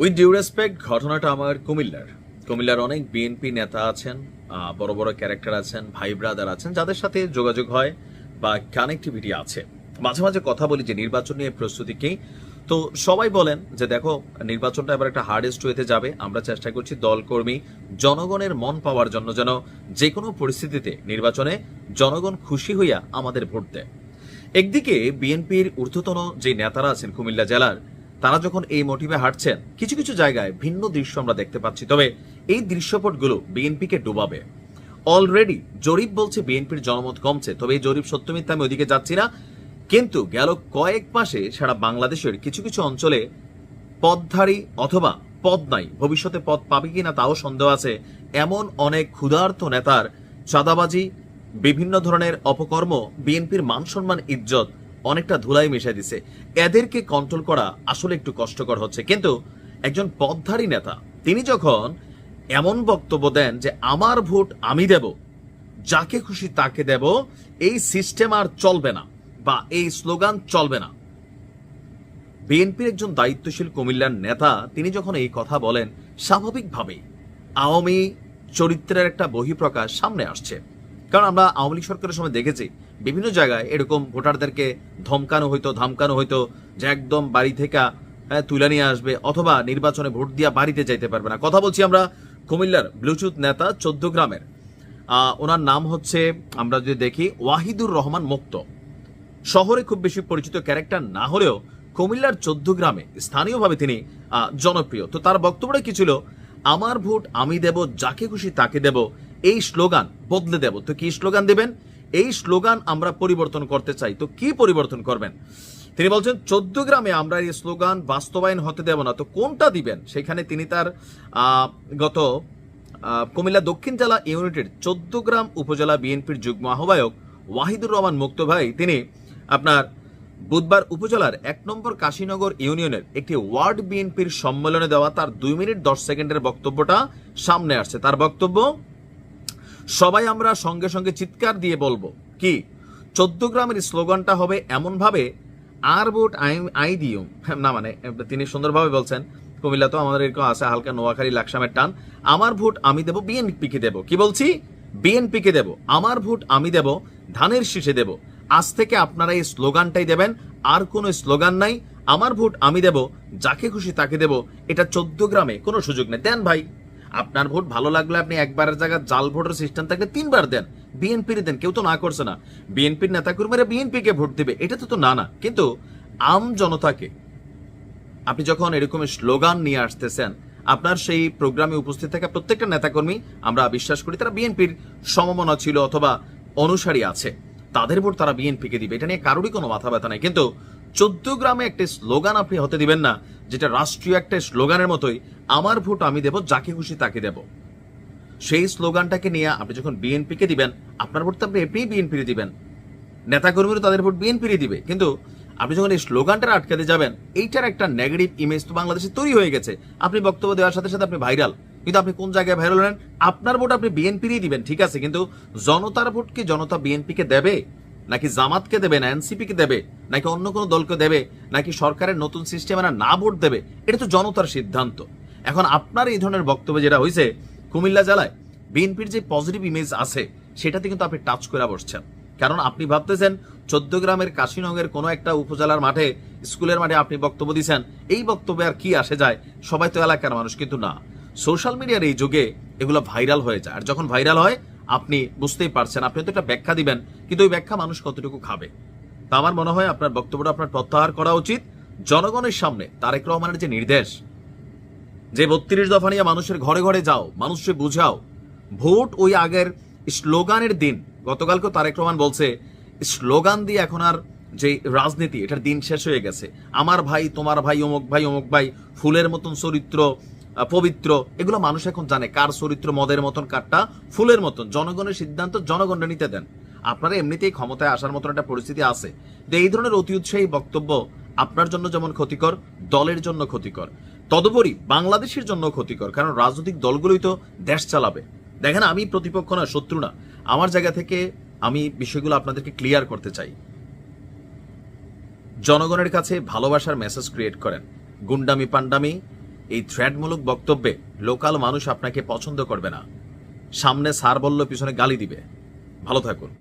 With due respect ঘটনাটা আমার কুমিল্লার। কুমিল্লার অনেক বিএনপি নেতা আছেন বড় বড় ক্যারেক্টার আছেন, ভাই ব্রাদার আছেন, যাদের সাথে যোগাযোগ হয় বা কানেক্টিভিটি আছে। মাঝে মাঝে কথা বলি যে নির্বাচন নিয়ে প্রস্তুতি কি। তো সবাই বলেন যে দেখো, নির্বাচনটা এবার একটা হার্ডেস্ট হয়েতে যাবে। আমরা চেষ্টা করছি দলকর্মী জনগণের মন পাওয়ার জন্য যেন যে কোনো পরিস্থিতিতে নির্বাচনে জনগণ খুশি হইয়া আমাদের ভোট দেয়। একদিকে বিএনপির ঊর্ধ্বতন যে নেতারা আছেন কুমিল্লা জেলার তারা যখন এই মোটিভে হাঁটছেন, কিছু কিছু জায়গায় ভিন্ন দৃশ্য আমরা দেখতে পাচ্ছি। তবে এই দৃশ্যপটগুলো বিএনপিকে ডুবাবে। অলরেডি জরিপ বলছে বিএনপির জনমত কমছে, তবে এই জরিপ সত্য মিথ্যা আমি ওইদিকে যাচ্ছি না। কিন্তু গেল কয়েক মাসে সারা বাংলাদেশের কিছু কিছু অঞ্চলে পদধারী অথবা পদ নাই, ভবিষ্যতে পদ পাবে কিনা তাও সন্দেহ আছে। এমন অনেক ক্ষুধার্ত নেতার চাঁদাবাজি, বিভিন্ন ধরনের অপকর্ম, বিএনপির মান সম্মান, ইজ্জত অনেকটা ধুলাই মিশাই দিছে। এদেরকে কন্ট্রোল করা আসলে একটু কষ্টকর হচ্ছে। কিন্তু একজন পদধারী নেতা, তিনি যখন এমন বক্তব্য দেন যে, আমার ভোট আমি দেব, যাকে খুশি তাকে দেব, এই সিস্টেম আর চলবে না বা এই স্লোগান চলবে না। বিএনপির একজন দায়িত্বশীল কুমিল্লার নেতা, তিনি যখন এই কথা বলেন, স্বাভাবিকভাবেই আওয়ামী চরিত্রের একটা বহিঃপ্রকাশ সামনে আসছে। কারণ আমরা আওয়ামী লীগ সরকারের সময় দেখেছি, বিভিন্ন জায়গায় এরকম ভোটারদেরকে ধমকানো হইতো, ধামকানো হইতো যে একদম বাড়ি থেকে তুলে নিয়ে আসবে অথবা নির্বাচনে ভোট দিয়া বাড়িতে যাইতে পারবে না। কথা বলছি আমরা কুমিল্লার ব্লুটুথ নেতা চোদ্দ গ্রামের। ওনার নাম হচ্ছে, আমরা যদি দেখি, ওয়াহিদুর রহমান মুক্ত। শহরে খুব বেশি পরিচিত ক্যারেক্টার না হলেও কুমিল্লার চোদ্দ গ্রামে স্থানীয়ভাবে তিনি জনপ্রিয়। তো তার বক্তব্যটা কি ছিল? আমার ভোট আমি দেব, যাকে খুশি তাকে দেব এই স্লোগান বদলে দেব। তো কি স্লোগান দেবেন? এই স্লোগান আমরা পরিবর্তন করতে চাই। তো কি পরিবর্তন করবেন? তিনি বলছেন, চোদ্দ গ্রামে আমরা এই স্লোগান বাস্তবায়ন হতে দেব না। তো কোনটা দিবেন? সেখানে তিনি তার গত কুমিল্লা দক্ষিণ জেলা ইউনিটের চোদ্দ গ্রাম উপজেলা বিএনপির যুগ্ম আহ্বায়ক ওয়াহিদুর রহমান মুক্ত ভাই, তিনি আপনার বুধবার উপজেলার এক নম্বর কাশীনগর ইউনিয়নের একটি ওয়ার্ড বিএনপির সম্মেলনে দেওয়া তার দুই মিনিট দশ সেকেন্ডের বক্তব্যটা সামনে আসছে। তার বক্তব্য সবাই আমরা সঙ্গে সঙ্গে চিৎকার দিয়ে বলব, কি? চোদ্দ গ্রামের স্লোগানটা হবে এমনভাবে, আর ভোট আই আই দিও। না মানে তিনি সুন্দরভাবে বলছেন, কুমিল্লা তো আমাদের এরকম আছে, হালকা নোয়াখালী, লাকসামের টান। আমার ভোট আমি দেব, বিএনপিকে দেব। কি বলছি? বিএনপিকে দেব। আমার ভোট আমি দেব, ধানের শীষে দেব। আজ থেকে আপনারা এই স্লোগানটাই দেবেন, আর কোনো স্লোগান নাই, আমার ভোট আমি দেব, যাকে খুশি তাকে দেব। এটা চোদ্দ গ্রামে কোনো সুযোগ নেই। দেন ভাই। আপনার ভোট ভালো লাগলে আপনি একবারের জায়গায় জাল ভোটের সিস্টেম থাকলে তিনবার দেন বিএনপির দেন, কেউ তো না করছে না। বিএনপির নেতাকর্মীরা বিএনপিকে ভোট দেবে, এটা তো তো না না। কিন্তু আম জনতাকে আপনি যখন এরকম স্লোগান নিয়ে আসতেছেন, আপনার সেই প্রোগ্রামে উপস্থিত থাকা প্রত্যেকটা নেতাকর্মী, আমরা বিশ্বাস করি তারা বিএনপির সমমনা ছিল অথবা অনুসারী আছে। তাদের ভোট তারা বিএনপিকে দিবে, এটা নিয়ে কারোরই কোনো মাথা ব্যথা নাই। কিন্তু চোদ্দ গ্রামে একটা স্লোগান আপনি হতে দিবেন না, যেটা রাষ্ট্রীয় একটা স্লোগানের মতোই আমার ভোট আমি দেব, যাকে খুশি তাকে দেব। সেই স্লোগানটাকে নিয়ে আপনি যখন বিএনপিকে দিবেন, আপনার ভোট তো আপনি এমনি বিএনপি দিবেন। নেতাকর্মীরা তাদের ভোট বিএনপি দিবে। কিন্তু আপনি যখন এই স্লোগানটা আটকাতে যাবেন, এইটার একটা নেগেটিভ ইমেজ তো বাংলাদেশে তৈরি হয়ে গেছে। আপনি বক্তব্য দেওয়ার সাথে সাথে আপনি ভাইরাল কিন্তু আপনি কোন জায়গায় ভাইরাল হলেন, আপনার ভোট আপনি বিএনপিরই দিবেন, ঠিক আছে? কিন্তু জনতার ভোট কি জনতা বিএনপিকে দেবে? নাকি জামাতকে দেবে, না এনসিপি কে দেবে, নাকি অন্য কোনো দলকে দেবে, নাকি সরকারের নতুন সিস্টেম না ভোট দেবে? এটা তো জনতার সিদ্ধান্ত। এখন আপনার এই ধরনের বক্তব্য যেটা হয়েছে কুমিল্লা জেলায় বিএনপির যে পজিটিভ ইমেজ আছে, সেটাতে কিন্তু আপনি টাচ করে বসছেন। কারণ আপনি ভাবতেছেন চোদ্দ গ্রামের কাশীনগরের কোনো একটা উপজেলার মাঠে, স্কুলের মাঠে আপনি বক্তব্য দিচ্ছেন এই বক্তব্যে আর কি আসে যায়, সবাই তো এলাকার মানুষ কিন্তু না। সোশ্যাল মিডিয়ার এই যুগে এগুলো ভাইরাল হয়ে যায়। আর যখন ভাইরাল হয়, আপনি বুঝতেই পারছেন, আপনি তো একটা ব্যাখ্যা দিবেন, কিন্তু ওই ব্যাখ্যা মানুষ কতটুকু খাবে? তা আমার মনে হয় আপনার বক্তব্যটা আপনার প্রত্যাহার করা উচিত। জনগণের সামনে তারেক রহমানের যে নির্দেশ যে বত্রিশ দফা নিয়ে মানুষের ঘরে ঘরে যাও, মানুষকে বুঝাও। ভোট ওই আগের স্লোগানের দিন। গতকালকে তারেক রহমান বলছে, স্লোগান দিয়ে এখন আর যে রাজনীতি, এটার দিন শেষ হয়ে গেছে। আমার ভাই, তোমার ভাই, অমুক ভাই অমুক ভাই, ফুলের মতন চরিত্র পবিত্র, এগুলো মানুষ এখন জানে। কার চরিত্র মদের মতন, কারটা ফুলের মতন। জনগণের সিদ্ধান্ত জনগণের নিতে দেন। আপনারা এমনিতেই ক্ষমতায় আসার মতন একটা পরিস্থিতি আছে। এই ধরনের অতি উৎসাহী বক্তব্য আপনার জন্য যেমন ক্ষতিকর, দলের জন্য ক্ষতিকর। তদুপরি বাংলাদেশের জন্য ক্ষতিকর, কারণ রাজনৈতিক দলগুলোই তো দেশ চালাবে। দেখেন, আমি প্রতিপক্ষ না শত্রু না। আমার জায়গা থেকে আমি বিষয়গুলো আপনাদেরকে ক্লিয়ার করতে চাই। জনগণের কাছে ভালোবাসার মেসেজ ক্রিয়েট করেন। গুন্ডামি পান্ডামি এই থ্রেডমূলক বক্তব্যে লোকাল মানুষ আপনাকে পছন্দ করবে না। সামনে সার বলল পিছনে গালি দিবে। ভালো থাকুন।